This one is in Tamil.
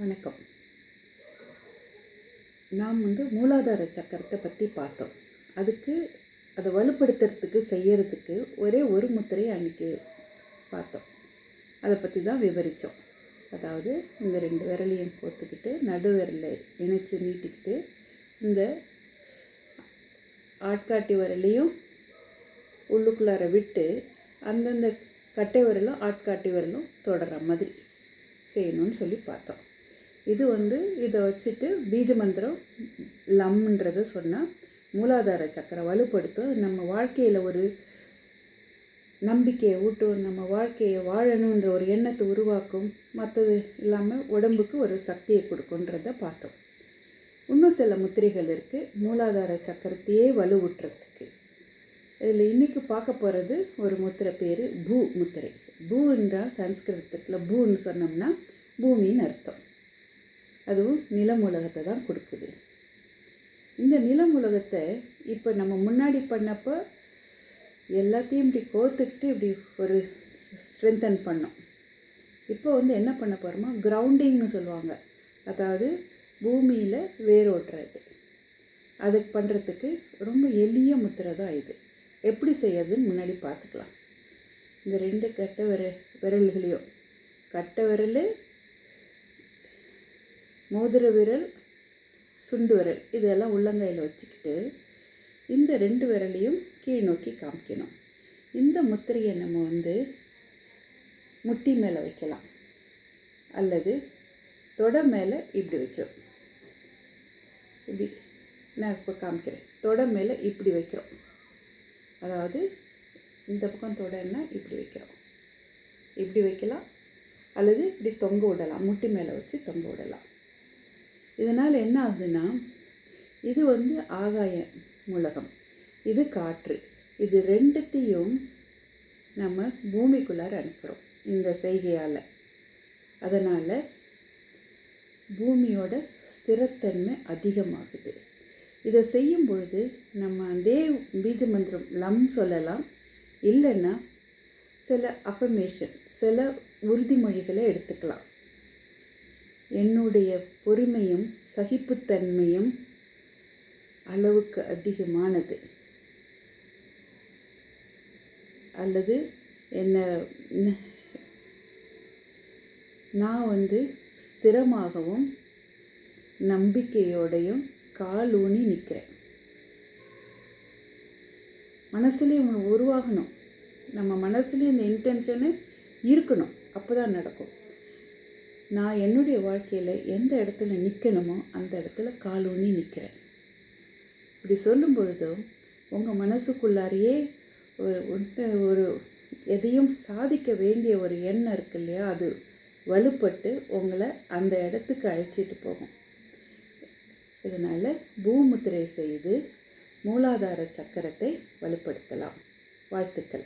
வணக்கம். நாம் வந்து மூலாதார சக்கரத்தை பற்றி பார்த்தோம். அதுக்கு அதை வலுப்படுத்துறதுக்கு செய்யறதுக்கு ஒரே ஒரு முத்திரையை அன்றைக்கி பார்த்தோம். அதை பற்றி தான் விவரித்தோம் அதாவது இந்த ரெண்டு விரலையும் கோத்துக்கிட்டு நடு விரலை நீட்டிக்கிட்டு இந்த ஆட்காட்டி விரலையும் உள்ளுக்குள்ளார விட்டு அந்தந்த கட்டை விரலும் ஆட்காட்டி விரலும் தொடர மாதிரி செய்யணும்னு சொல்லி பார்த்தோம். இது வந்து இதை வச்சுட்டு பீஜ மந்திரம் லம்ன்றதை சொன்னால் மூலாதார சக்கரம் வலுப்படுத்தும். நம்ம வாழ்க்கையில் ஒரு நம்பிக்கையை ஊட்டும் நம்ம வாழ்க்கையை வாழணுன்ற ஒரு எண்ணத்தை உருவாக்கும். மற்றது இல்லாமல் உடம்புக்கு ஒரு சக்தியை கொடுக்குன்றத பார்த்தோம். இன்னும் சில முத்திரைகள் இருக்குது மூலாதார சக்கரத்தையே வலுவூட்டுறதுக்கு. இதில் இன்றைக்கி பார்க்க போகிறது ஒரு முத்திரை பேர் பூ முத்திரை. பூன்றால் சன்ஸ்கிருதத்தில் பூன்னு சொன்னோம்னா பூமின்னு அர்த்தம். அதுவும் நிலம் உலகத்தை தான் கொடுக்குது. இந்த நிலம் உலகத்தை இப்போ நம்ம முன்னாடி பண்ணப்போ எல்லாத்தையும் இப்படி கோத்துக்கிட்டு இப்படி ஒரு ஸ்ட்ரென்தன் பண்ணோம். இப்போ வந்து என்ன பண்ண போகிறோமோ கிரவுண்டிங்னு சொல்லுவாங்க. அதாவது பூமியில் வேரோட்டுறது அதுக்கு பண்ணுறதுக்கு ரொம்ப எளிய முத்திரை தான் இது. எப்படி செய்யறதுன்னு முன்னாடி பார்த்துக்கலாம். இந்த ரெண்டு கட்டை விர விரல்களையும். கட்டை விரல் மோதிர விரல் சுண்டு விரல் இதெல்லாம் உள்ளங்கையில் வச்சுக்கிட்டு இந்த ரெண்டு விரலையும் கீழ் நோக்கி காமிக்கணும். இந்த முத்திரையை நம்ம வந்து முட்டி மேலே வைக்கலாம். அல்லது தொட மேலே இப்படி வைக்கிறோம். இப்படி நான் இப்போ காமிக்கிறேன். தொட மேலே இப்படி வைக்கிறோம். அதாவது இந்த பக்கம் தொடன்னா இப்படி வைக்கிறோம். இப்படி வைக்கலாம். அல்லது இப்படி தொங்க விடலாம். முட்டி மேலே வச்சு தொங்க விடலாம். இதனால் என்ன ஆகுதுன்னா இது வந்து ஆகாய மூலகம். இது காற்று. இது ரெண்டுத்தையும் நம்ம பூமிக்குள்ளார அனுப்புகிறோம் இந்த செய்கையால். அதனால் பூமியோட ஸ்திரத்தன்மை அதிகமாகுது. இதை செய்யும் பொழுது நம்ம அதே பீஜ மந்திரம் லம் சொல்லலாம். இல்லைன்னா சில அஃபர்மேஷன் சில உறுதிமொழிகளை எடுத்துக்கலாம். என்னுடைய பொறுமையும் சகிப்புத்தன்மையும் அளவுக்கு அதிகமானது. அல்லது என்ன நான் வந்து ஸ்திரமாகவும் நம்பிக்கையோடையும் கால் ஊனி நிற்கிறேன். மனசுலேயும் ஒன்று உருவாகணும். நம்ம மனசுலேயும் இந்த இன்டென்ஷனு இருக்கணும். அப்போ தான் நடக்கும். நான் என்னுடைய வாழ்க்கையில் எந்த இடத்துல நிற்கணுமோ அந்த இடத்துல கால் ஊனி நிற்கிறேன் இப்படி சொல்லும் பொழுதும் உங்கள் மனசுக்குள்ளாரையே ஒரு ஒரு எதையும் சாதிக்க வேண்டிய ஒரு எண்ணம் இருக்கு இல்லையா? அது வலுப்பட்டு உங்களை அந்த இடத்துக்கு அழைச்சிட்டு போகும். இதனால் பூமுத்திரை செய்து மூலாதார சக்கரத்தை வலுப்படுத்தலாம். வாழ்த்துக்கள்.